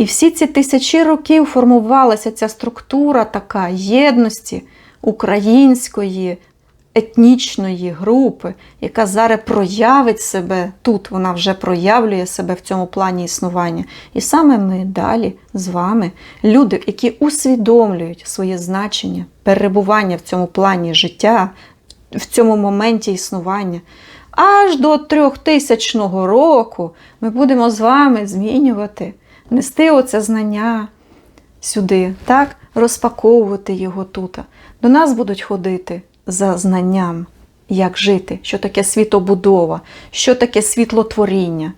І всі ці тисячі років формувалася ця структура така єдності української етнічної групи, яка зараз проявить себе тут, вона вже проявлює себе в цьому плані існування. І саме ми далі з вами, люди, які усвідомлюють своє значення, перебування в цьому плані життя, в цьому моменті існування. Аж до трьохтисячного року ми будемо з вами змінювати, нести оце знання сюди, так? розпаковувати його тут. До нас будуть ходити за знанням, як жити, що таке світобудова, що таке світлотворіння.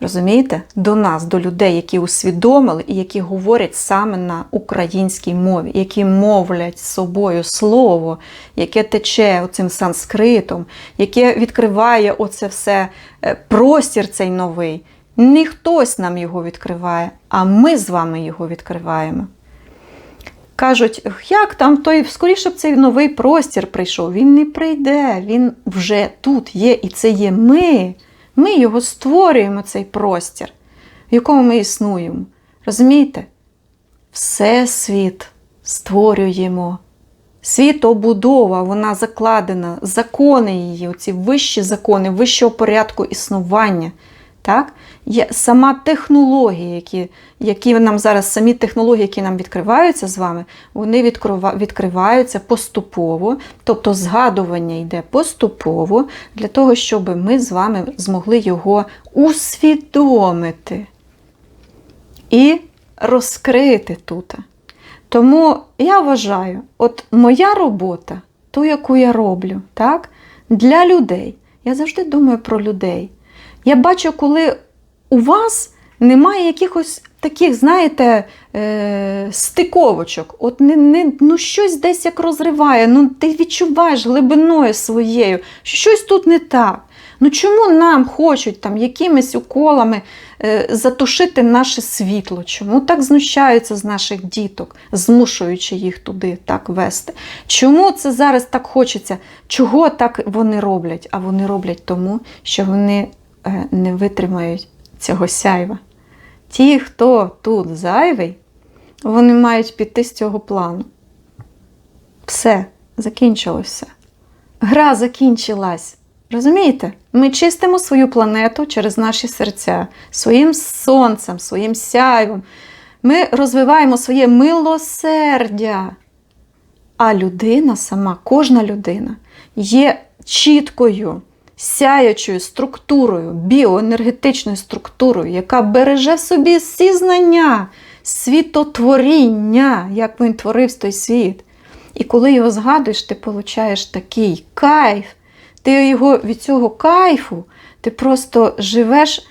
Розумієте? До нас, до людей, які усвідомили і які говорять саме на українській мові, які мовлять собою слово, яке тече оцим санскритом, яке відкриває оце все е, простір цей новий. Не хтось нам його відкриває, а ми з вами його відкриваємо. Кажуть, як там той, скоріше б цей новий простір прийшов. Він не прийде, він вже тут є, і це є ми. Ми його створюємо, цей простір, в якому ми існуємо. Розумієте? Всесвіт створюємо. Світобудова, вона закладена, закони її, оці вищі закони, вищого порядку існування. Так? Сама технологія, які, які нам зараз, самі технології, які нам відкриваються з вами, вони відкрива, відкриваються поступово, тобто згадування йде поступово, для того, щоб ми з вами змогли його усвідомити і розкрити тут. Тому я вважаю, от моя робота, ту, яку я роблю, так, для людей. Я завжди думаю про людей. Я бачу, коли у вас немає якихось таких, знаєте, е, стиковочок. От не, не, ну щось десь як розриває, ну ти відчуваєш глибиною своєю, що щось тут не так. Ну чому нам хочуть там якимись уколами е, затушити наше світло? Чому так знущаються з наших діток, змушуючи їх туди так вести? Чому це зараз так хочеться? Чого так вони роблять? А вони роблять тому, що вони не витримають цього сяйва. Ті, хто тут зайвий, вони мають піти з цього плану. Все, закінчилося. Гра закінчилась. Розумієте? Ми чистимо свою планету через наші серця, своїм сонцем, своїм сяйвом. Ми розвиваємо своє милосердя. А людина сама, кожна людина, є чіткою, сяючою структурою, біоенергетичною структурою, яка береже в собі всі знання, світотворіння, як він творив той світ. І коли його згадуєш, ти получаєш такий кайф. Ти його від цього кайфу, ти просто живеш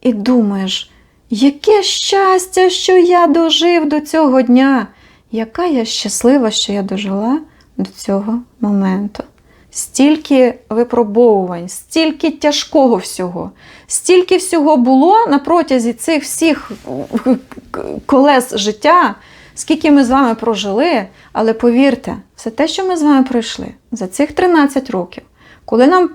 і думаєш, яке щастя, що я дожив до цього дня, яка я щаслива, що я дожила до цього моменту. Стільки випробовувань, стільки тяжкого всього, стільки всього було на протязі цих всіх колес життя, скільки ми з вами прожили, але повірте, все те, що ми з вами пройшли за цих 13 років, коли нам,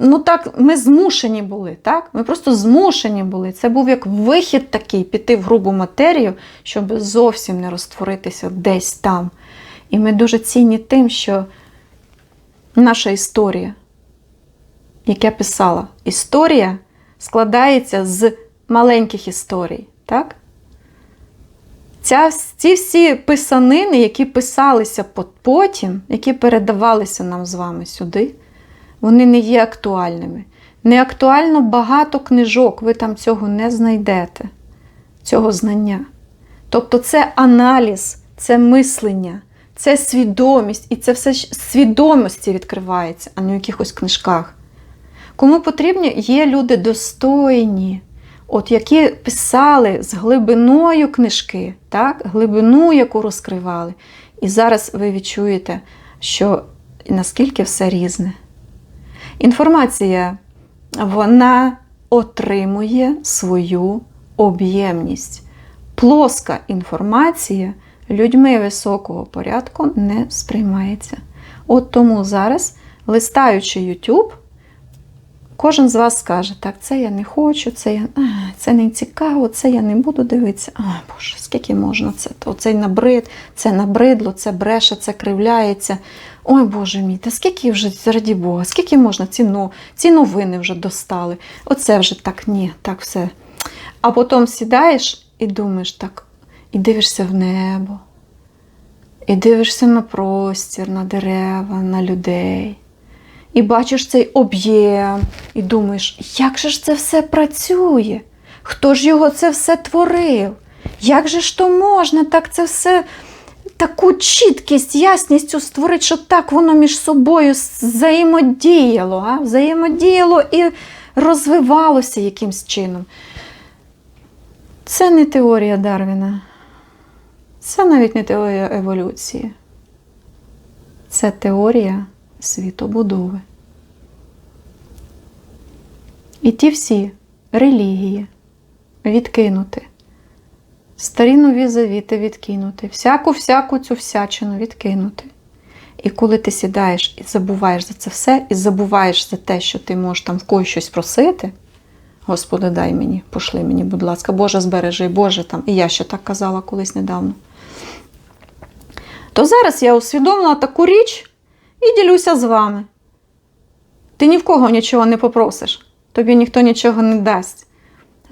ну так, ми змушені були, так? Ми просто змушені були. Це був як вихід такий піти в грубу матерію, щоб зовсім не розтворитися десь там. І ми дуже цінні тим, що наша історія, як я писала, історія складається з маленьких історій, так? Ця, ці всі писанини, які писалися потім, які передавалися нам з вами сюди, вони не є актуальними. Не актуально багато книжок, ви там цього не знайдете, цього знання. Тобто це аналіз, це мислення, це свідомість, і це все ж свідомості відкривається, а не в якихось книжках. Кому потрібні, є люди достойні, от які писали з глибиною книжки, так? глибину, яку розкривали. І зараз ви відчуєте, що наскільки все різне. Інформація, вона отримує свою об'ємність. Плоска інформація людьми високого порядку не сприймається. От тому зараз, листаючи YouTube, Кожен з вас скаже, так, це я не хочу, це я а, це не цікаво, це я не буду дивитися. А, Боже, скільки можна це? Оцей набрид, це набридло, це бреше, це кривляється. Ой, Боже мій, та скільки вже, зараді Бога, скільки можна ці, но- ці новини вже достали. Оце вже так, ні, так все. А потім сідаєш і думаєш так, і дивишся в небо, і дивишся на простір, на дерева, на людей. І бачиш цей об'єм, і думаєш, як же ж це все працює? Хто ж його це все творив? Як же ж то можна так це все, таку чіткість, ясністю створити, щоб так воно між собою взаємодіяло, а? взаємодіяло і розвивалося якимсь чином. Це не теорія Дарвіна. Це навіть не теорія еволюції. Це теорія світобудови. І ті всі релігії відкинути, старі нові завіти відкинути, всяку-всяку цю всячину відкинути. І коли ти сідаєш і забуваєш за це все, і забуваєш за те, що ти можеш там в когось щось просити, Господи, дай мені, пошли мені, будь ласка, Боже, збережи, Боже там. І я ще так казала колись недавно. То зараз я усвідомила таку річ і ділюся з вами. Ти ні в кого нічого не попросиш, тобі ніхто нічого не дасть.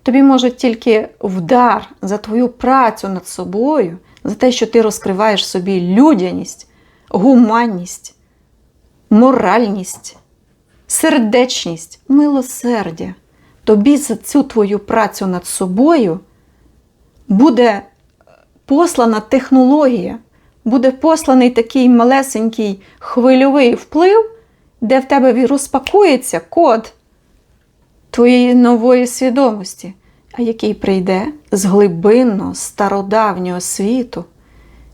Тобі може тільки вдар за твою працю над собою, за те, що ти розкриваєш собі людяність, гуманність, моральність, сердечність, милосердя. Тобі за цю твою працю над собою буде послана технологія, буде посланий такий малесенький хвильовий вплив, де в тебе розпакується код твоєї нової свідомості, а який прийде з глибинного стародавнього світу,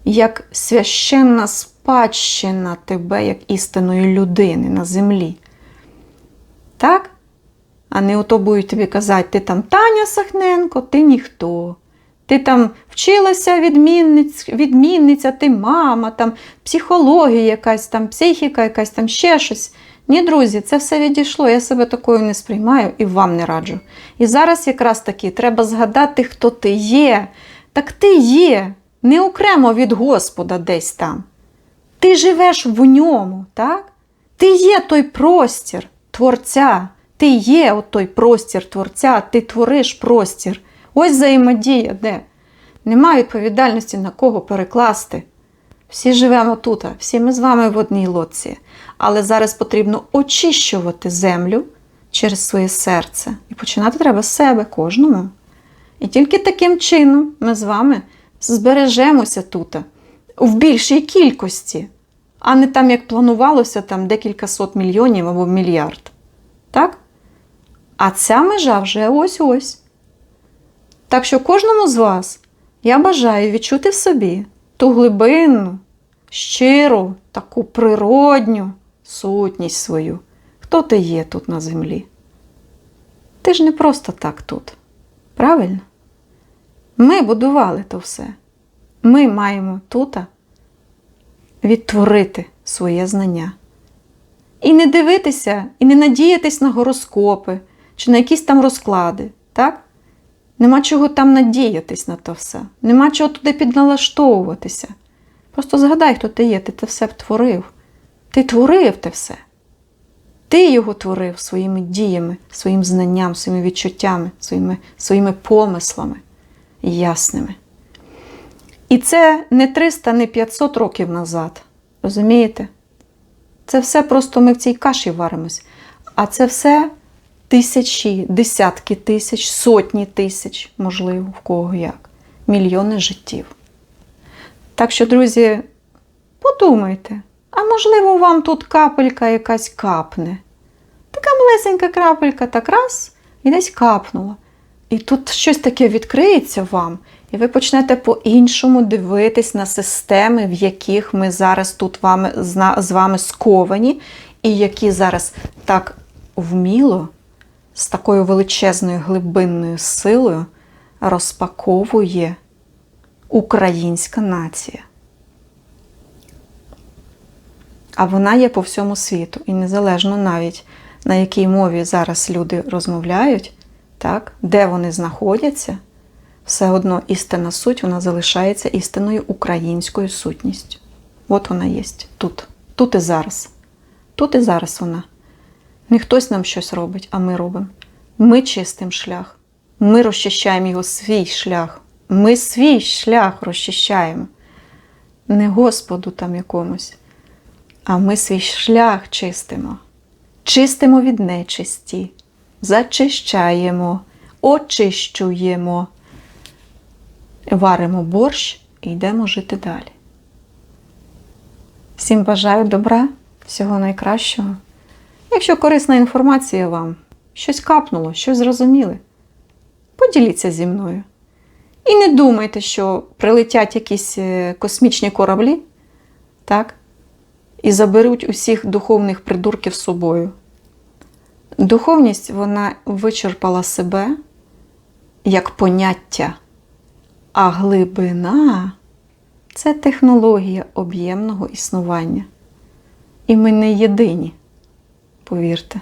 як священна спадщина тебе, як істинної людини на землі. Так? А не ото будуть тобі казати, ти там Таня Сахненко, ти ніхто. Ти там вчилася відмінниць, відмінниця, ти мама, там психологія якась, там психіка, якась там ще щось. Ні, друзі, це все відійшло. Я себе такою не сприймаю і вам не раджу. І зараз якраз таки треба згадати, хто ти є. Так ти є, не окремо від Господа десь там. Ти живеш в ньому, так? Ти є той простір Творця. Ти є от той простір Творця, ти твориш простір. Ось взаємодія, де? Немає відповідальності на кого перекласти. Всі живемо тут, всі ми з вами в одній лодці. Але зараз потрібно очищувати землю через своє серце. І починати треба з себе кожному. І тільки таким чином ми з вами збережемося тут в більшій кількості, а не там, як планувалося, там декілька сот мільйонів або мільярд. Так? А ця межа вже ось-ось. Так що кожному з вас я бажаю відчути в собі ту глибинну, щиру, таку природню сутність свою. Хто ти є тут на землі? Ти ж не просто так тут. Правильно? Ми будували то все. Ми маємо тут відтворити своє знання. І не дивитися, і не надіятись на гороскопи чи на якісь там розклади. так? Нема чого там надіятись на то все. Нема чого туди підналаштовуватися. Просто згадай, хто ти є, ти це все творив. Ти творив те все. Ти його творив своїми діями, своїм знанням, своїми відчуттями, своїми, своїми помислами ясними. І це не 300, не 500 років назад. Розумієте? Це все просто ми в цій каші варимось. А це все тисячі, десятки тисяч, сотні тисяч, можливо, в кого як, мільйони життів. Так що, друзі, подумайте, а можливо, вам тут капелька якась капне. Така малесенька крапелька так раз і десь капнула. І тут щось таке відкриється вам, і ви почнете по-іншому дивитись на системи, в яких ми зараз тут вами, з вами сковані, і які зараз так вміло, з такою величезною глибинною силою розпаковує українська нація. А вона є по всьому світу, і незалежно навіть на якій мові зараз люди розмовляють, так, де вони знаходяться, все одно істинна суть вона залишається істинною українською сутністю. От вона є тут, тут і зараз. Тут і зараз вона. Не хтось нам щось робить, а ми робимо. Ми чистим шлях. Ми розчищаємо його свій шлях. Ми свій шлях розчищаємо. Не Господу там якомусь, а ми свій шлях чистимо. Чистимо від нечисті, зачищаємо, очищуємо, варимо борщ і йдемо жити далі. Всім бажаю добра, всього найкращого. Якщо корисна інформація вам, щось капнуло, щось зрозуміли, поділіться зі мною. І не думайте, що прилетять якісь е, космічні кораблі, так, і заберуть усіх духовних придурків з собою. Духовність вона вичерпала себе як поняття, а глибина це технологія об'ємного існування. І ми не єдині, повірте.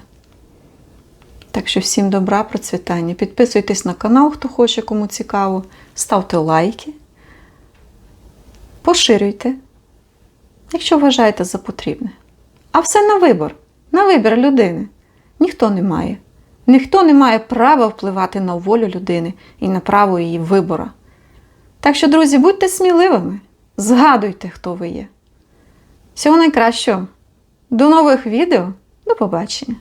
Так що всім добра, процвітання. Підписуйтесь на канал, хто хоче, кому цікаво. Ставте лайки, поширюйте, якщо вважаєте за потрібне. А все на вибір, на вибір людини. Ніхто не має. Ніхто не має права впливати на волю людини і на право її вибору. Так що, друзі, будьте сміливими, згадуйте, хто ви є. Всього найкращого. До нових відео. До побачення!